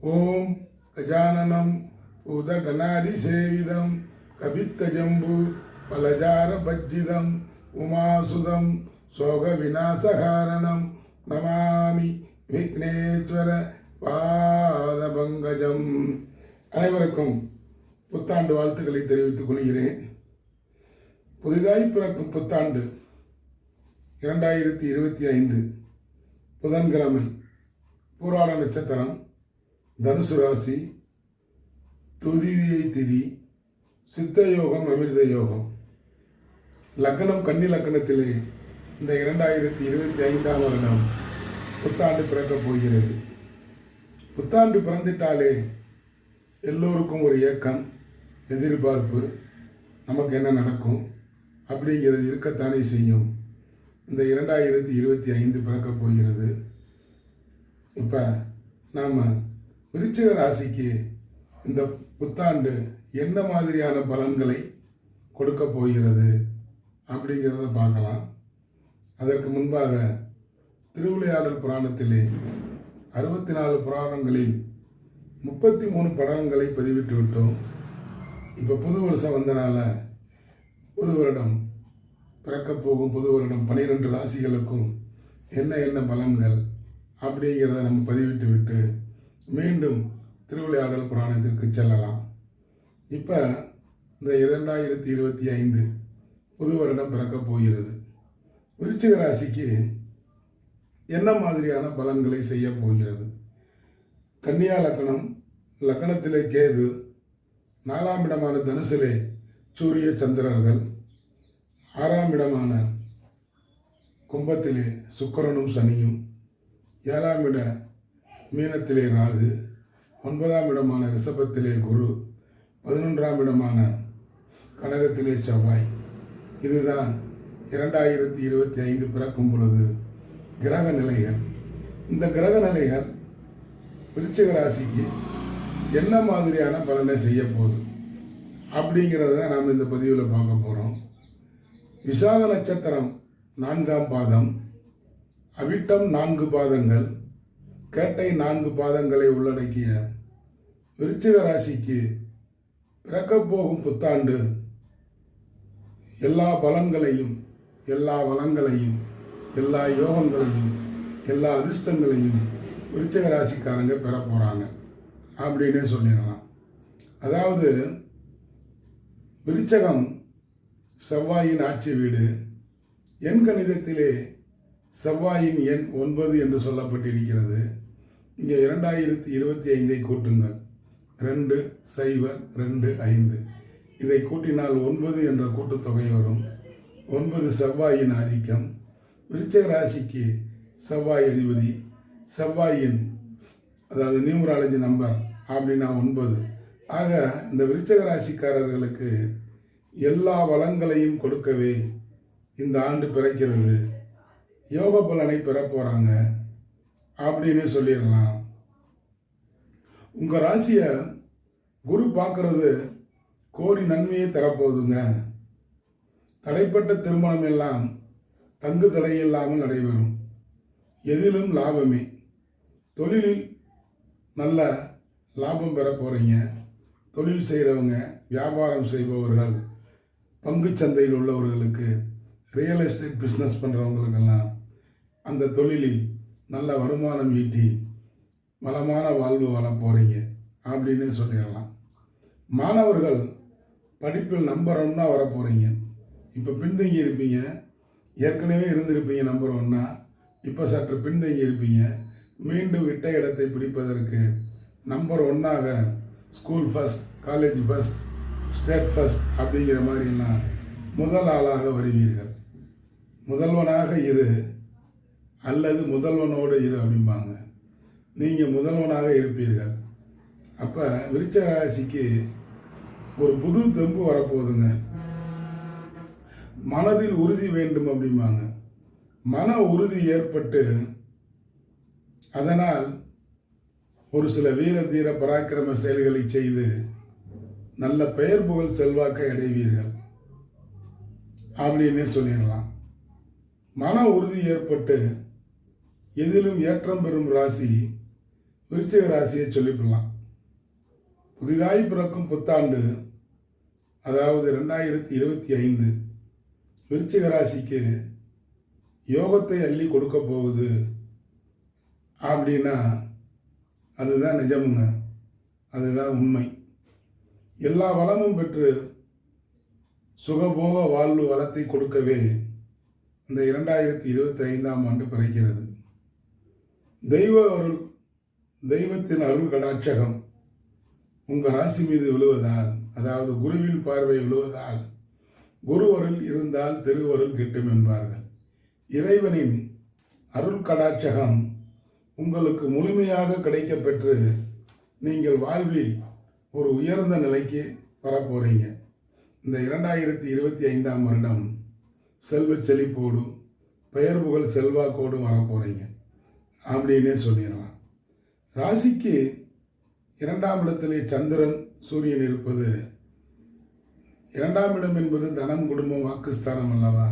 ஓம் கஜானனம் பூதகணாதிசேவிதம் கபித்தஜம்பு பலஜார பஜ்ஜிதம் உமாசுதம் சோக விநாசகாரணம் நமாமி விக்னேஸ்வர பாதபங்கஜம் அனைவருக்கும் புத்தாண்டு வாழ்த்துக்களை தெரிவித்துக் கொள்கிறேன். புதிதாய் பிறக்கும் புத்தாண்டு இரண்டாயிரத்தி இருபத்தி ஐந்து புதன்கிழமை பூராட நட்சத்திரம். தனுசு ராசி துதியை திதி சித்த யோகம் அமிர்த யோகம். லக்னம் கன்னி லக்னத்திலே இந்த இரண்டாயிரத்தி இருபத்தி ஐந்தாம் வருடம் புத்தாண்டு பிறக்கப் போகிறது. புத்தாண்டு பிறந்துட்டாலே எல்லோருக்கும் ஒரு ஏக்கம் எதிர்பார்ப்பு நமக்கு என்ன நடக்கும் அப்படிங்கிறது இருக்கத்தானே செய்யும். இந்த இரண்டாயிரத்தி இருபத்தி ஐந்து பிறக்கப் போகிறது. இப்போ நாம் விருச்சிக ராசிக்கு இந்த புத்தாண்டு என்ன மாதிரியான பலன்களை கொடுக்க போகிறது அப்படிங்கிறத பார்க்கலாம். அதற்கு முன்பாக திருவிளையாடல் புராணத்திலே அறுபத்தி நாலு புராணங்களில் முப்பத்தி மூணு படங்களை பதிவிட்டு விட்டோம். இப்போ புது வருஷம் வந்தனால புது வருடம் பிறக்கப் போகும் புது வருடம் பனிரெண்டு ராசிகளுக்கும் என்ன என்ன பலன்கள் அப்படிங்கிறத நம்ம பதிவிட்டு விட்டு மீண்டும் திருவிளையாடல் புராணத்திற்கு செல்லலாம். இப்போ இந்த இரண்டாயிரத்தி இருபத்தி ஐந்து புது வருடம் பிறக்கப் போகிறது. விருச்சிக ராசிக்கு என்ன மாதிரியான பலன்களை செய்ய போகிறது? கன்னியா லக்கணம் லக்கணத்திலே கேது நாலாம் இடமான தனுசிலே சூரிய சந்திரர்கள் ஆறாம் இடமான கும்பத்திலே சுக்கரனும் சனியும் ஏழாம் இட மீனத்திலே ராகு ஒன்பதாம் இடமான ரிஷபத்திலே குரு பதினொன்றாம் இடமான கடகத்திலே செவ்வாய். இதுதான் இரண்டாயிரத்தி இருபத்தி ஐந்து பிறக்கும் பொழுது கிரக நிலைகள். இந்த கிரக நிலைகள் விருச்சிக ராசிக்கு என்ன மாதிரியான பலனை செய்ய போகுது? அப்படிங்கிறத நாம் இந்த பதிவில் பார்க்க போகிறோம் விசாக நட்சத்திரம் நான்காம் பாதம் அவிட்டம் நான்கு பாதங்கள் கேட்டை நான்கு பாதங்களை உள்ளடக்கிய விருச்சிக ராசிக்கு பிறக்கப் போகும் புத்தாண்டு. எல்லா பலன்களையும் எல்லா வளங்களையும் எல்லா யோகங்களையும் எல்லா அதிர்ஷ்டங்களையும் விருச்சிக ராசிக்காரங்க பெற போகிறாங்க அப்படின்னே சொல்லிடலாம். அதாவது விருச்சகம் செவ்வாயின் ஆட்சி வீடு. எண் கணிதத்திலே செவ்வாயின் எண் ஒன்பது என்று சொல்லப்பட்டிருக்கிறது. இங்கே இரண்டாயிரத்தி இருபத்தி ஐந்தை கூட்டுங்கள். ரெண்டு சைபர் ரெண்டு ஐந்து. இதை கூட்டினால் ஒன்பது என்ற கூட்டுத்தொகை வரும். ஒன்பது செவ்வாயின் ஆதிக்கம். விருச்சக ராசிக்கு செவ்வாய் அதிபதி. செவ்வாயின் அதாவது நியூமராலஜி நம்பர் அப்படின்னா ஒன்பது. ஆக இந்த விருச்சக ராசிக்காரர்களுக்கு எல்லா வளங்களையும் கொடுக்கவே இந்த ஆண்டு பிறக்கிறது. யோக பலனை பெற போகிறாங்க அப்படின்னு சொல்லிடலாம். உங்கள் ராசியை குரு பார்க்கறது கோடி நன்மையை தரப்போகுதுங்க. தடைப்பட்ட திருமணம் எல்லாம் தங்கு தடையில்லாமல் நடைபெறும். எதிலும் லாபமே. தொழிலில் நல்ல லாபம் பெற போகிறீங்க தொழில் செய்கிறவங்க வியாபாரம் செய்பவர்கள் பங்குச் சந்தையில் உள்ளவர்களுக்கு ரியல் எஸ்டேட் பிஸ்னஸ் பண்ணுறவங்களுக்கெல்லாம் அந்த தொழிலில் நல்ல வருமானம் ஈட்டி வளமான வாழ்வு வாழ போகிறீங்க அப்படின்னு சொல்லிடலாம். மாணவர்கள் படிப்பில் நம்பர் ஒன்னாக வர போகிறீங்க இப்போ பின்தங்கி இருப்பீங்க. ஏற்கனவே இருந்திருப்பீங்க நம்பர் ஒன்றா இப்போ சற்று பின்தங்கி இருப்பீங்க. மீண்டும் விட்ட இடத்தை பிடிப்பதற்கு நம்பர் ஒன்னாக school first college first state first அப்படிங்கிற மாதிரிலாம் முதல் ஆளாக வருவீர்கள். முதல்வனாக இரு. அல்லது முதல்வனோடு இரு அப்படிம்பாங்க. நீங்கள் முதல்வனாக இருப்பீர்கள். அப்போ விருச்ச ராசிக்கு ஒரு புது தெம்பு வரப்போகுதுங்க. மனதில் உறுதி வேண்டும் அப்படிம்பாங்க. மன உறுதி ஏற்பட்டு அதனால் ஒரு சில வீர தீர பராக்கிரம செயல்களை செய்து நல்ல பெயர் புகழ் செல்வாக்கை அடைவீர்கள். அப்படின்னே சொல்லிடலாம். மன உறுதி ஏற்பட்டு எதிலும் ஏற்றம் பெறும் ராசி விருச்சிக ராசியை சொல்லிவிடலாம் புதிதாய் பிறக்கும் புத்தாண்டு அதாவது ரெண்டாயிரத்தி இருபத்தி ஐந்து விருச்சிக ராசிக்கு யோகத்தை அள்ளி கொடுக்க போகுது அப்படின்னா அதுதான் நிஜமுங்க. அதுதான் உண்மை. எல்லா வளமும் பெற்று சுகபோக வாழ்வு வளத்தை கொடுக்கவே இந்த இரண்டாயிரத்தி இருபத்தி ஐந்தாம் ஆண்டு பிறக்கிறது. தெய்வ அருள் தெய்வத்தின் அருள் கடாட்சகம். உங்கள் ராசி மீது விழுவதால் அதாவது குருவின் பார்வை விழுவதால் குருவருள் இருந்தால் திருவருள் கிட்டும் என்பார்கள். இறைவனின் அருள் கடாட்சகம் உங்களுக்கு முழுமையாக கிடைக்கப்பெற்று நீங்கள் வாழ்வில் ஒரு உயர்ந்த நிலைக்கு வரப்போகிறீங்க இந்த இரண்டாயிரத்தி இருபத்தி ஐந்தாம் வருடம் செல்வ செழிப்போடும் பெயர் புகழ் செல்வாக்கோடும் வரப்போகிறீங்க அப்படின்னே சொல்லிடலாம் ராசிக்கு இரண்டாம் இடத்திலே சந்திரன் சூரியன் இருப்பது இரண்டாம் இடம் என்பது தனம் குடும்பம் வாக்குஸ்தானம் அல்லவா?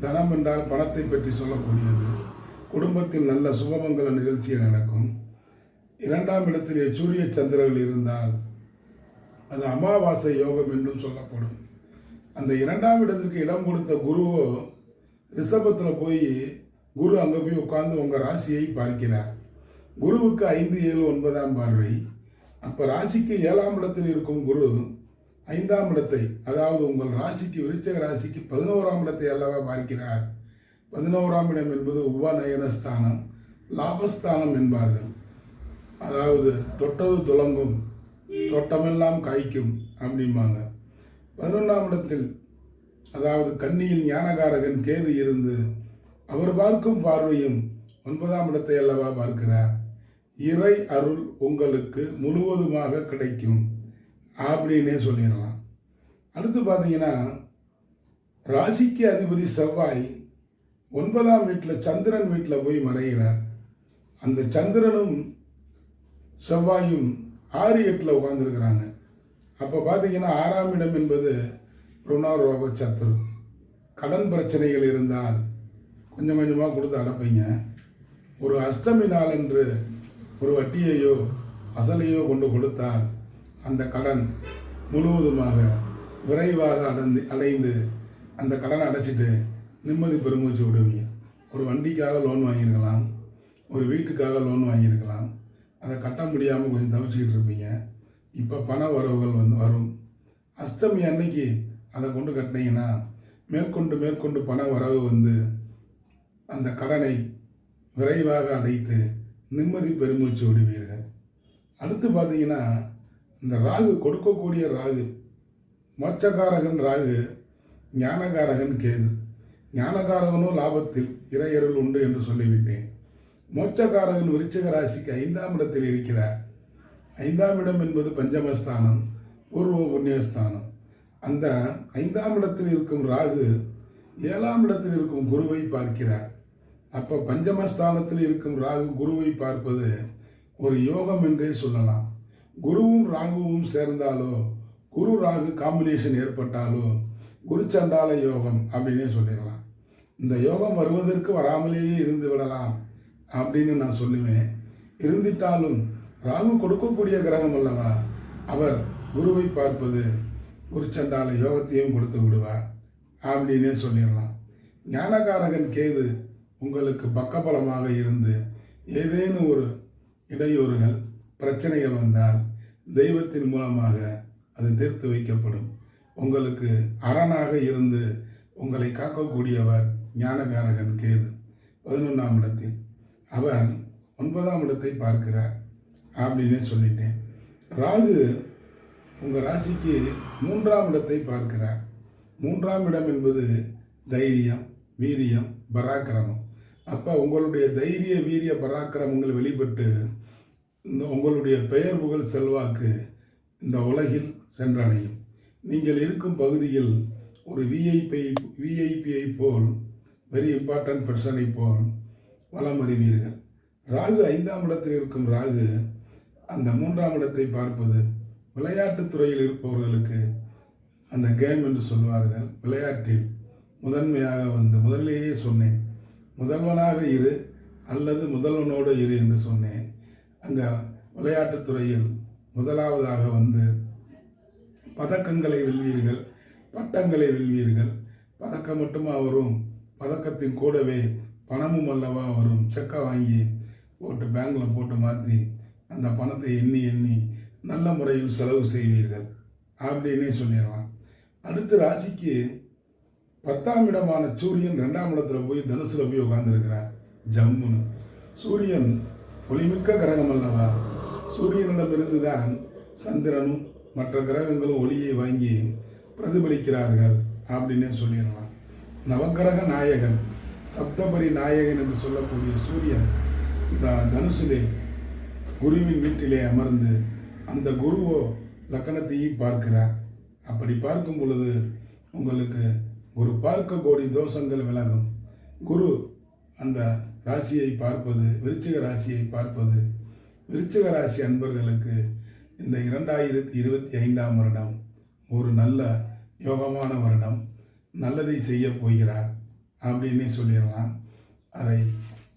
தனம் என்றால் பணத்தை பற்றி சொல்லக்கூடியது. குடும்பத்தில் நல்ல சுபமங்கல நிகழ்ச்சிகள் நடக்கும். இரண்டாம் இடத்திலே சூரிய சந்திரர்கள் இருந்தால் அது அமாவாசை யோகம் என்றும் சொல்லப்படும். அந்த இரண்டாம் இடத்திற்கு இடம் கொடுத்த குருவோ ரிஷபத்தில் போய் குரு அங்கே போய் உட்கார்ந்து உங்கள் ராசியை பார்க்கிறார். குருவுக்கு ஐந்து ஏழு ஒன்பதாம் பார்வை. அப்போ ராசிக்கு ஏழாம் இடத்தில் இருக்கும் குரு ஐந்தாம் இடத்தை அதாவது உங்கள் ராசிக்கு விருச்சக ராசிக்கு பதினோராம் இடத்தை அல்லவா பார்க்கிறார். பதினோராம் இடம் என்பது உபநயனஸ்தானம் லாபஸ்தானம் என்பார்கள். அதாவது தொட்டது துலங்கும் தோட்டமெல்லாம் காய்க்கும் அப்படிம்பாங்க. பதினொன்றாம் இடத்தில் அதாவது கன்னியில் ஞானகாரகன் கேது இருந்து அவர் பார்க்கும் பார்வையும் ஒன்பதாம் இடத்தை அல்லவா பார்க்கிறார். இறை அருள் உங்களுக்கு முழுவதுமாக கிடைக்கும் அப்படின்னே சொல்லிடலாம். அடுத்து பார்த்தீங்கன்னா ராசிக்கு அதிபதி செவ்வாய் ஒன்பதாம் வீட்டில் சந்திரன் வீட்டில் போய் மறைகிறார். அந்த சந்திரனும் செவ்வாயும் ஆறு எட்டில் உட்காந்துருக்கிறாங்க அப்போ பார்த்தீங்கன்னா ஆறாம் இடம் என்பது ருணாரோக சத்துரு கடன் பிரச்சனைகள் இருந்தால் கொஞ்சம் கொஞ்சமாக கொடுத்து அடைப்பீங்க ஒரு அஷ்டமி நாளன்று ஒரு வட்டியையோ அசலையோ கொண்டு கொடுத்தால் அந்த கடன் முழுவதுமாக விரைவாக அடைந்து அடைந்து அந்த கடனை அடைச்சிட்டு நிம்மதி பெருமூச்சு விடுவீங்க. ஒரு வண்டிக்காக லோன் வாங்கியிருக்கலாம். ஒரு வீட்டுக்காக லோன் வாங்கியிருக்கலாம். அதை கட்ட முடியாமல் கொஞ்சம் தவிச்சிக்கிட்டு இருப்பீங்க. இப்போ பண வரவுகள் வந்து வரும். அஷ்டமி அன்னைக்கு அதை கொண்டு கட்டினீங்கன்னா மேற்கொண்டு மேற்கொண்டு பண வரவு வந்து அந்த கடனை விரைவாக அடைத்து நிம்மதி பெருமூச்சு விடுவீர்கள் அடுத்து பார்த்தீங்கன்னா இந்த ராகு கொடுக்கக்கூடிய ராகு மோட்சக்காரகன் ராகு ஞானகாரகன் கேது. ஞானகாரகனும் லாபத்தில் இறையருள் உண்டு என்று சொல்லிவிட்டேன். மோட்சக்காரகன் விருச்சக ராசிக்கு ஐந்தாம் இடத்தில் இருக்கிறார். ஐந்தாம் இடம் என்பது பஞ்சமஸ்தானம் பூர்வ புண்ணியஸ்தானம். அந்த ஐந்தாம் இடத்தில் இருக்கும் ராகு ஏழாம் இடத்தில் இருக்கும் குருவை பார்க்கிறார். அப்போ பஞ்சமஸ்தானத்தில் இருக்கும் ராகு குருவை பார்ப்பது ஒரு யோகம் என்றே சொல்லலாம். குருவும் ராகுவும் சேர்ந்தாலோ குரு ராகு காம்பினேஷன் ஏற்பட்டாலோ குரு சண்டால யோகம் அப்படின்னே சொல்லிடலாம். இந்த யோகம் வருவதற்கு வராமலேயே இருந்து விடலாம் அப்படின்னு நான் சொல்லுவேன். இருந்திட்டாலும் ராகு கொடுக்கக்கூடிய கிரகம் அல்லவா? அவர் குருவை பார்ப்பது குருச்சண்டால யோகத்தையும் கொடுத்து விடுவார் அப்படின்னே சொல்லிடலாம். ஞானகாரகன் கேது உங்களுக்கு பக்கபலமாக இருந்து ஏதேனும் ஒரு இடையூறுகள் பிரச்சனைகள் வந்தால் தெய்வத்தின் மூலமாக அது தீர்த்து வைக்கப்படும். உங்களுக்கு அரணாக இருந்து உங்களை காக்கக்கூடியவர் ஞானகாரகன் கேது. பதினொன்றாம் இடத்தில் அவர் ஒன்பதாம் இடத்தை பார்க்கிறார் அப்படின்னே சொல்லிட்டேன். ராகு உங்கள் ராசிக்கு மூன்றாம் இடத்தை பார்க்கிறார். மூன்றாம் இடம் என்பது தைரியம் வீரியம் பராக்கிரமம். அப்போ உங்களுடைய தைரிய வீரிய பராக்கிரமங்கள் வெளிப்பட்டு இந்த உங்களுடைய பெயர் புகழ் செல்வாக்கு இந்த உலகில் சென்றடையும். நீங்கள் இருக்கும் பகுதியில் ஒரு விஐபி விஐபியை போல் வெரி இம்பார்ட்டன்ட் பர்சனை போல் வளம் அறிவீர்கள். ராகு ஐந்தாம் இடத்தில் இருக்கும் ராகு அந்த மூன்றாம் இடத்தை பார்ப்பது விளையாட்டுத் துறையில் இருப்பவர்களுக்கு அந்த கேம் என்று சொல்வார்கள். விளையாட்டில் முதன்மையாக வந்து முதலிலேயே சொன்னேன். முதல்வனாக இரு அல்லது முதல்வனோடு இரு என்று சொன்னேன். அங்கே விளையாட்டுத்துறையில் முதலாவதாக வந்து பதக்கங்களை வெல்வீர்கள் பட்டங்களை வெல்வீர்கள். பதக்கம் மட்டுமா வரும் பதக்கத்தின் கூடவே பணமும் அல்லவா வரும் செக்கை வாங்கி போட்டு பேங்கில் போட்டு மாற்றி அந்த பணத்தை எண்ணி எண்ணி நல்ல முறையில் செலவு செய்வீர்கள். அப்படின்னே சொல்லிடலாம். அடுத்து ராசிக்கு பத்தாம் இடமான சூரியன் ரெண்டாம் இடத்துல போய் தனுசுல போய் உட்கார்ந்துருக்கிறார் ஜம்முன்னு. சூரியன் ஒளிமிக்க கிரகம் அல்லவா? சூரியனிடமிருந்து தான் சந்திரனும் மற்ற கிரகங்களும் ஒளியை வாங்கி பிரதிபலிக்கிறார்கள் அப்படின்னே சொல்லிடலாம். நவக்கிரக நாயகன் சப்தபரி நாயகன் என்று சொல்லக்கூடிய சூரியன் த தனுசிலே குருவின் வீட்டிலே அமர்ந்து அந்த குருவோ லக்கணத்தையும் பார்க்கிறார். அப்படி பார்க்கும் பொழுது உங்களுக்கு குரு பார்க்க கோடி தோஷங்கள் விலகும். குரு அந்த ராசியை பார்ப்பது விருச்சிக ராசியை பார்ப்பது. விருச்சிக ராசி அன்பர்களுக்கு இந்த இரண்டாயிரத்தி இருபத்தி ஐந்தாம் வருடம் ஒரு நல்ல யோகமான வருடம். நல்லதை செய்ய போகிறார் அப்படின்னே சொல்லிடலாம். அதை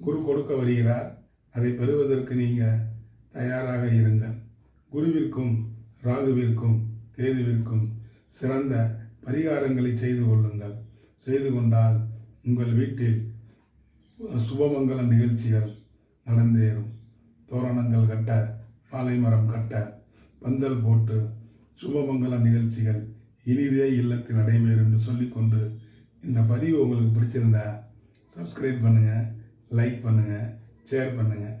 குரு கொடுக்க வருகிறார். அதை பெறுவதற்கு நீங்கள் தயாராக இருங்கள். குருவிற்கும் ராகுவிற்கும் கேதுவிற்கும் சிறந்த பரிகாரங்களை செய்து கொள்ளுங்கள். செய்து கொண்டால் உங்கள் வீட்டில் சுபமங்கல நிகழ்ச்சிகள் நடந்தேறும். தோரணங்கள் கட்ட பாலைமரம் கட்ட பந்தல் போட்டு சுபமங்கல நிகழ்ச்சிகள் இனிதே இல்லத்தில் நடைபெறும் என்று சொல்லிக்கொண்டு இந்த பதிவு உங்களுக்கு பிடிச்சிருந்தா சப்ஸ்கிரைப் பண்ணுங்கள் லைக் பண்ணுங்கள் ஷேர் பண்ணுங்கள்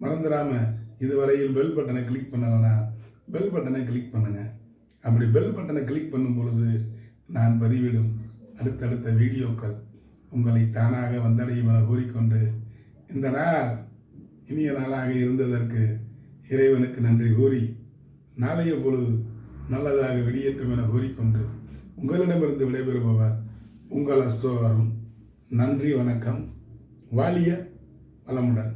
மறந்துடாமல் இதுவரையில் பெல் பட்டனை கிளிக் பண்ணலைன்னா பெல் பட்டனை கிளிக் பண்ணுங்கள் அப்படி பெல் பட்டனை கிளிக் பண்ணும் பொழுது நான் பதிவிடும் அடுத்தடுத்த வீடியோக்கள் உங்களை தானாக வந்தடையும் என கூறிக்கொண்டு இந்த நாள் இனிய நாளாக இருந்ததற்கு இறைவனுக்கு நன்றி கூறி நாளைய பொழுது நல்லதாக வெடியேற்றும் என கூறிக்கொண்டு உங்களிடமிருந்து விடைபெறுபவர் உங்கள் அஸ்தோவரும் நன்றி வணக்கம். வாலிய வளமுடன்.